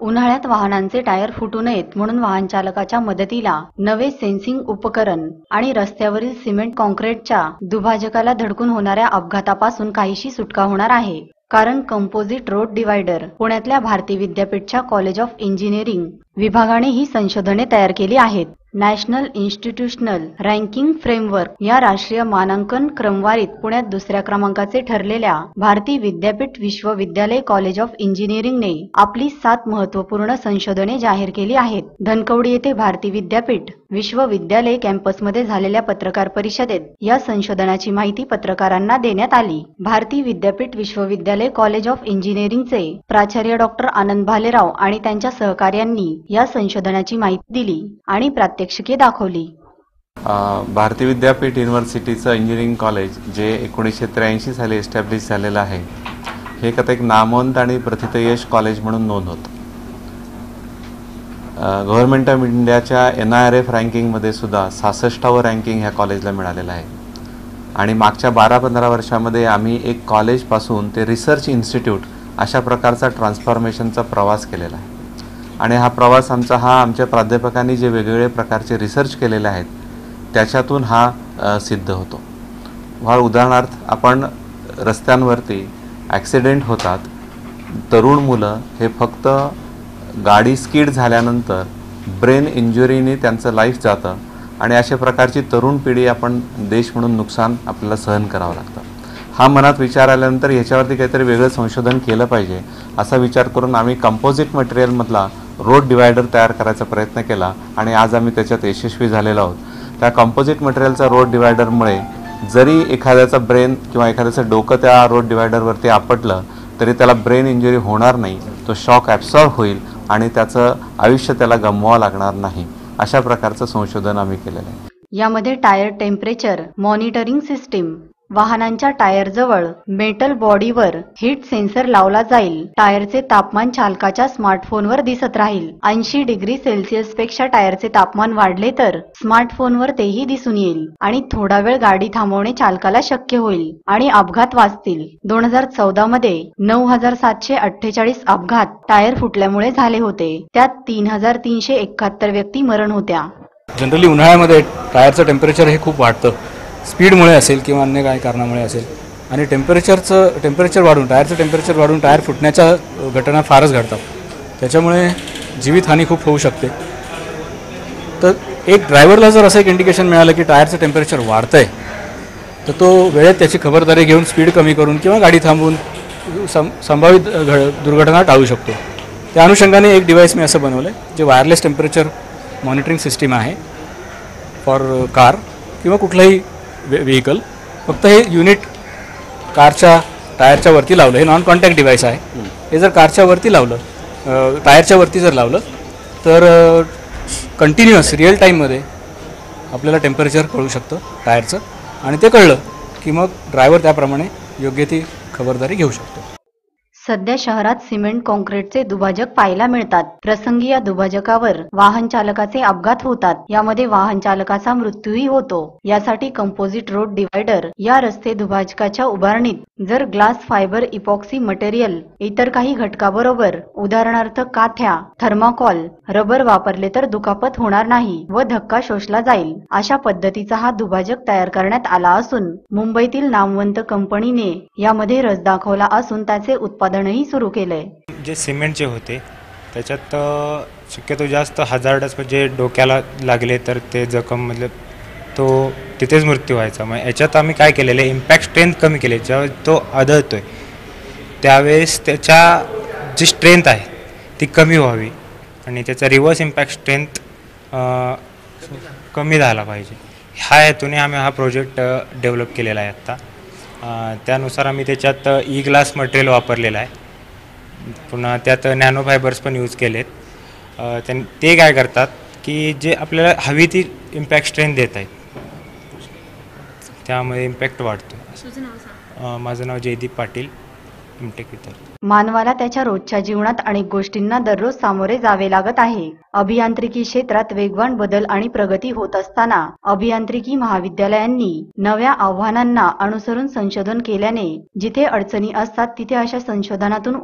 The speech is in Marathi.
उन्हाळ्यात वाहनांचे टायर फुटू नयेत म्हणून वाहन चालकाच्या मदतीला नवे सेन्सिंग उपकरण आणि रस्त्यावरील सिमेंट कॉन्क्रीटच्या दुभाजकाला धडकून होणाऱ्या अपघातापासून काहीशी सुटका होणार आहे. कारण कंपोजिट रोड डिवायडर पुण्यातल्या भारती विद्यापीठच्या कॉलेज ऑफ इंजिनिअरिंग विभागाने ही संशोधने तयार केली आहेत. नॅशनल इन्स्टिट्यूशनल रँकिंग फ्रेमवर्क या राष्ट्रीय मानांकन क्रमवारीत पुण्यात दुसऱ्या क्रमांकाचे ठरलेल्या भारती विद्यापीठ विश्वविद्यालय कॉलेज ऑफ इंजिनिअरिंगने आपली सात महत्त्वपूर्ण संशोधने जाहीर केली आहेत. धनकवडी येथे भारती विद्यापीठ विश्वविद्यालय कॅम्पसमध्ये झालेल्या पत्रकार परिषदेत या संशोधनाची माहिती पत्रकारांना देण्यात आली. भारती विद्यापीठ विश्वविद्यालय कॉलेज ऑफ इंजिनिअरिंगचे प्राचार्य डॉक्टर आनंद भालेराव आणि त्यांच्या सहकार्यांनी या संशोधनाची माहिती दिली आणि प्रात्यक्षिके दाखवली. भारतीय भारती विद्यापीठ युनिव्हर्सिटीचं इंजिनिअरिंग कॉलेज जे एकोणीसशे त्र्याऐंशी साली एस्टॅब्लिश झालेलं आहे हे कथा एक नामवंत आणि प्रथितयश कॉलेज म्हणून नोंद होतं. गव्हर्नमेंट ऑफ इंडियाच्या एन आय आर एफ रँकिंगमध्ये सुद्धा सहासष्टावं रँकिंग ह्या कॉलेजला मिळालेलं आहे. आणि मागच्या बारा पंधरा वर्षामध्ये आम्ही एक कॉलेजपासून ते रिसर्च इन्स्टिट्यूट अशा प्रकारचा ट्रान्सफॉर्मेशनचा प्रवास केलेला आहे. आणि हा प्रवास आमचा हा आमच्या प्राध्यापकांनी जे वेगवेगळे प्रकारचे रिसर्च केलेले आहेत त्याच्यातून हा सिद्ध होतो. फार उदाहरणार्थ आपण रस्त्यांवरती ॲक्सिडेंट होतात तरुण मुलं हे फक्त गाडी स्किड झाल्यानंतर ब्रेन इंजुरीने त्यांचं लाईफ जातं आणि अशा प्रकारची तरुण पिढी आपण देश म्हणून नुकसान आपल्याला सहन करावं लागतं. हा मनात विचार आल्यानंतर ह्याच्यावरती काहीतरी वेगळं संशोधन केलं पाहिजे असा विचार करून आम्ही कंपोजिट मटेरियलमधला रोड डिवायडर तयार करायचा प्रयत्न केला आणि आज आम्ही त्याच्यात यशस्वी झालेलो आहोत. त्या कंपोजिट मटेरियलचा रोड डिवायडरमुळे जरी एखाद्याचा ब्रेन किंवा एखाद्याचं डोकं त्या रोड डिवायडरवरती आपटलं तरी त्याला ब्रेन इंजुरी होणार नाही. तो शॉक ॲब्सॉर्ब होईल आणि त्याचं आयुष्य त्याला गमवावं लागणार नाही. अशा प्रकारचं संशोधन आम्ही केलेलं आहे. यामध्ये टायर टेम्परेचर मॉनिटरिंग सिस्टीम वाहनांच्या टायर जवळ मेटल बॉडीवर हीट सेन्सर लावला जाईल. टायरचे तापमान चालकाच्या स्मार्टफोनवर दिसत राहील. ऐंशी डिग्री सेल्सिअसपेक्षा टायरचे तापमान वाढले तर स्मार्टफोनवर तेही दिसून येईल आणि थोडा वेळ गाडी थांबवणे चालकाला शक्य होईल आणि अपघात वाचतील. दोन हजार चौदा मध्ये नऊ हजार सातशे अठ्ठेचाळीस अपघात टायर फुटल्यामुळे झाले होते. त्यात तीन हजार तीनशे एकाहत्तर व्यक्ती मरण होत्या. जनरली उन्हाळ्यामध्ये टायरचं टेम्परेचर हे खूप वाढतं. स्पीडमुळे असेल किंवा अन्य काही कारणामुळे असेल. आणि टेम्परेचरचं टेम्परेचर वाढून टायरचं टेम्परेचर वाढून टायर फुटण्याच्या घटना फारच घडतात. त्याच्यामुळे जीवितहानी खूप होऊ शकते. तर एक ड्रायव्हरला जर असं एक इंडिकेशन मिळालं की टायरचं टेम्परेचर वाढतं आहे तर तो वेळेत त्याची खबरदारी घेऊन स्पीड कमी करून किंवा गाडी थांबवून सं संभावित घ दुर्घटना टाळू शकतो. त्या अनुषंगाने एक डिव्हाइस मी असं बनवलं आहे जे वायरलेस टेम्परेचर मॉनिटरिंग सिस्टीम आहे फॉर कार किंवा कुठलाही व्हेकल फक्त हे युनिट कारच्या टायरच्या वरती लावलं. हे नॉन कॉन्टॅक्ट डिव्हाइस आहे हे जर कारच्या वरती लावलं टायरच्या वरती जर लावलं तर कंटिन्युअस रिअल टाईममध्ये आपल्याला टेम्परेचर कळू शकतं टायरचं आणि ते कळलं की मग ड्रायव्हर त्याप्रमाणे योग्य ती खबरदारी घेऊ शकतो. सध्या शहरात सिमेंट कॉन्क्रीटचे दुभाजक पाहायला मिळतात. प्रसंगी या दुभाजकावर वाहन चालकाचे अपघात होतात. यामध्ये वाहन चालकाचा मृत्यूही होतो. यासाठी कंपोजिट रोड डिवायडर या रस्ते दुभाजकाच्या उभारणीत. जर ग्लास फायबर इपॉक्सी मटेरियल इतर काही घटकाबरोबर उदाहरणार्थ काथ्या थर्माकॉल रबर वापरले तर दुखापत होणार नाही व धक्का शोषला जाईल. अशा पद्धतीचा हा दुभाजक तयार करण्यात आला असून मुंबईतील नामवंत कंपनीने यामध्ये रस दाखवला असून त्याचे उत्पादन उत्पादनही सुरू केलंय. जे सिमेंटचे होते त्याच्यात शक्यतो जास्त हजार्डस म्हणजे डोक्याला लागले तर ते जखम मतलब तो तिथेच मृत्यू व्हायचा. मग याच्यात आम्ही काय केलेलं आहे इम्पॅक्ट स्ट्रेंथ कमी केली ज्यावेळेस तो आदळतोय आहे त्यावेळेस त्याच्या जी स्ट्रेंथ आहे ती कमी व्हावी आणि त्याचा रिव्हर्स इम्पॅक्ट स्ट्रेंथ कमी झाला पाहिजे. ह्या हेतूने आम्ही हा प्रोजेक्ट डेव्हलप केलेला आहे आत्ता. त्यानुसार आम्ही त्याच्यात ई ग्लास मटेरियल वापरलेलं आहे. पुन्हा त्यात नॅनो फायबर्स पण यूज केलेत. त्यां ते काय करतात की जे आपल्याला हवी ती इम्पॅक्ट स्ट्रेंथ देत आहेत. त्यामुळे इम्पॅक्ट वाढतो. माझं नाव जयदीप पाटील. मानवाला त्याच्या रोजच्या जीवनात अनेक गोष्टींना दररोज सामोरे जावे लागत आहे. अभियांत्रिकी क्षेत्रात वेगवान बदल आणि प्रगती होत असताना अभियांत्रिकी महाविद्यालयांनी नव्या आव्हानांना अनुसरून संशोधन केल्याने जिथे अडचणी असतात तिथे अशा संशोधनातून